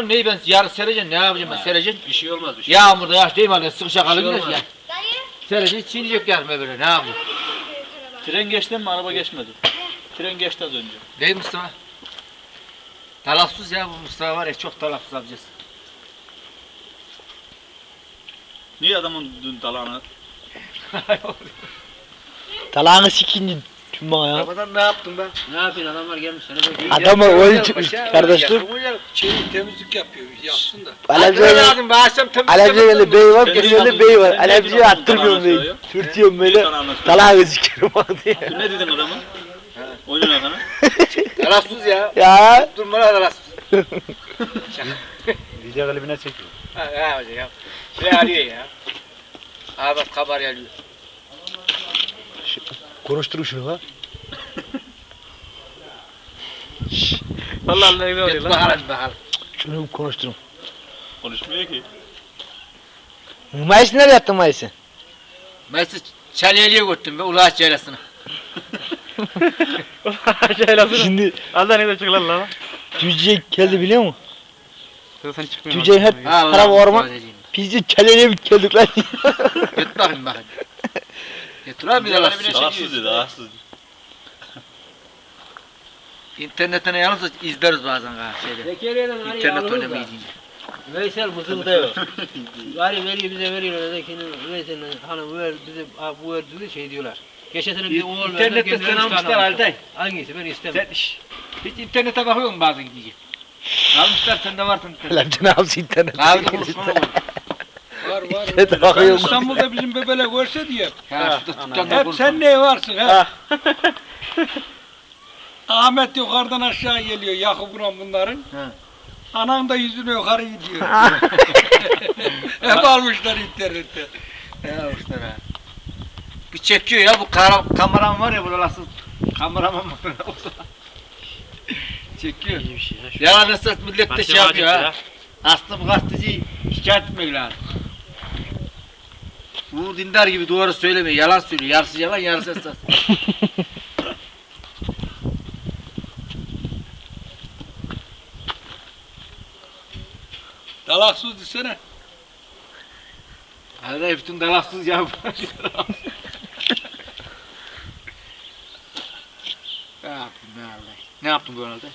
Oğlum neyi ben yarın sereceğim ne yapacağım ben sereceğim. Bir şey olmaz bir şey. Yağmurda yağış değil mi? Hani sıkışa Bir şey olmaz. ya. Dayı. Sereceğim çiğneyecek yarın böyle ne yapayım. Tren geçti mi araba geçmedi. Tren geçti az önce. Değil Mustafa? Talaffuz ya bu Mustafa var ya çok talaffuz yapacağız. Niye adamın dün dalağını Talağını sikin tüm bana ya. Arabadan ne yaptın ben? Ne yapıyorsun adamlar gelmiş seni bekliyor. Adamlar oyun çıkmış kardeşim. Çelik temizlik yapıyor. Yapsın da. Alevci Alevci lazım ben akşam temizlik Alevci geldi bey var, adamın- bey var. adamın attırmıyorum talağını bey. söylüyor. Sürtüyorum böyle. Talağını sikerim onu diye. Ne dedin adama? Oyunun adına. Talaffuz ya. Ya. Durma lan talaffuz. Video klibine çekiyor. Ha ne yapacak ya? Ne arıyor ya? Abi kabar geliyor. Konuşturun şunu ha. Vallahi ne Git bakalım bakalım. Şunu konuşturun. Konuşmuyor ki. Mayıs nereye yattın Mayıs'ı? Mesela Çalyeli'ye götürdüm be Ulaş Yaylası'na. Şimdi Allah ne de çıkılan lan. Cüce geldi biliyor musun? Sen çıkmıyor. Cüce hep taraf orman. Biz de kelleye bir geldik lan. Git bakayım bakayım. Getir abi bir de laf söyle. Dalaksız dedi dalaksız. İnternetten yalnız izleriz bazen ha şeyde. Zekeriye'den arıyor İnternet oynamayı da. deyince. Veysel mızıldıyor. Gari veriyor bize veriyor ötekini Veysel'in hanım ver bize ha, bu ver dedi şey diyorlar. Geçen sene bir oğul verdiler. İnternette kendileri sen üç almışlar tane almışlar. Altay. Hangisi ben istemem. Şş, hiç internete bakıyor musun bazen gidince? Almışlar sende varsın internette. Lan yapsın internet? Kahvede konuşma mı? Var var. İnternete Ben bakıyorum. İstanbul'da bizim bebele görse diye. Ha şurada da Hep sen ne varsın he? Ahmet yukarıdan aşağı geliyor Yakup'la bunların. He. Anan da yüzünü yukarı gidiyor. Hep almışlar internette. Ya usta be. Bir çekiyor ya bu kara, kameram var ya burada nasıl kameraman mı? çekiyor. Yalan esas millet de şey yapıyor ha. Aslında bu gazeteci şikayet etmek lazım. Bu dindar gibi doğru söylemiyor, yalan söylüyor. Yarısı yalan, yarısı esas. Dalaksız desene. Hadi bütün dalaksız ya. ne yaptın be Allah? Ne yaptın bu arada?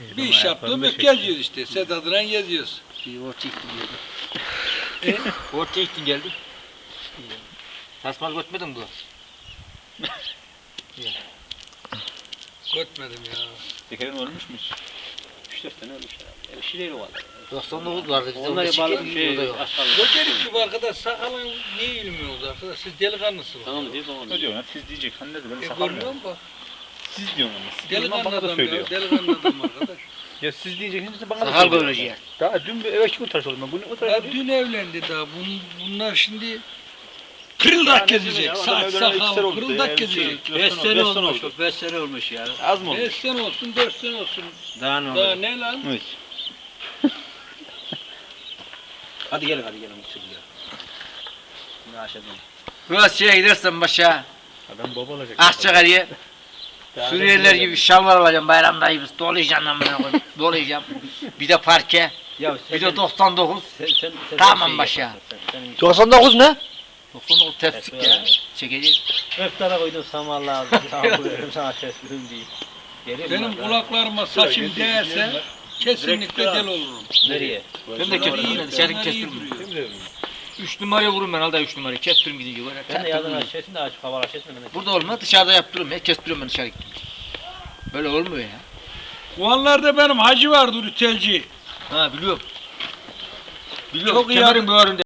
Bir iş yaptım hep geziyoruz işte. Sedat'la geziyoruz. Bir orta iktin geldi. E? orta iktin geldi. Tasmal götmedin mi bu? Götmedim ya. Tekerin ölmüş mü? 3-4 tane ölmüş herhalde. Bir şeyleri var. 99 vardı bizde. Onlar bağlı- şey. Ne dedik ki bu arkadaş sakalın niye ilmiyorsunuz arkadaş? Siz delikanlısınız. Tamam değil tamam. Ne diyorsun? Siz diyecek. Sen ne dedin? E, Ben görmüyor musun? Siz diyorsun ama. Siz diyorsun Delikanlı bana da adam söylüyor. ya. Delikanlı adam arkadaş. Ya siz diyeceksiniz de bana da Sakal ya. Daha dün bir eve çıkıp o tıraş Ya oldum. dün evlendi daha. Bun, bunlar şimdi kırıldak ne gezecek. Saç sakal kırıldak gezecek. şey- Beş Beş sene olmuş. oldu. Beş sene olmuş ya. Az mı oldu? 5 sene olsun, 4 sene olsun. Daha ne Daha olur? ne lan? Evet. Hadi gelin hadi gelin. Ne aşağıdan. Biraz şeye gidersen başa. Adam baba olacak. Akçakale'ye. Suriyeliler gibi şalvar alacağım bayramda gibi. Dolayacağım amına koyayım. Dolayacağım. Bir de parke. Ya Bir de 99. sen, sen, sen, Tamam başa. yapma sen, 99 ne? 99 tepsik ya. Çekeceğiz. Öp tane koydun samallah. Yağmurlarım sana tesbihim değil. Geliyor mu Benim kulaklarıma saçım değerse kesinlikle del olurum. Nereye? Ben de kestiririm. Dışarı duruyor. 3 numaraya vururum ben alda 3 numarayı. Kestiririm gidince böyle. Ben de yazın tertemiz. açıyorsun da açık hava açıyorsun da. Burada olmaz dışarıda yaptırırım ya. Kestiriyorum ben dışarı gittim. Böyle olmuyor ya. Bu anlarda benim hacı vardı rütelci. Ha biliyorum. Biliyorum. Çok iyi Kemerin böğründe.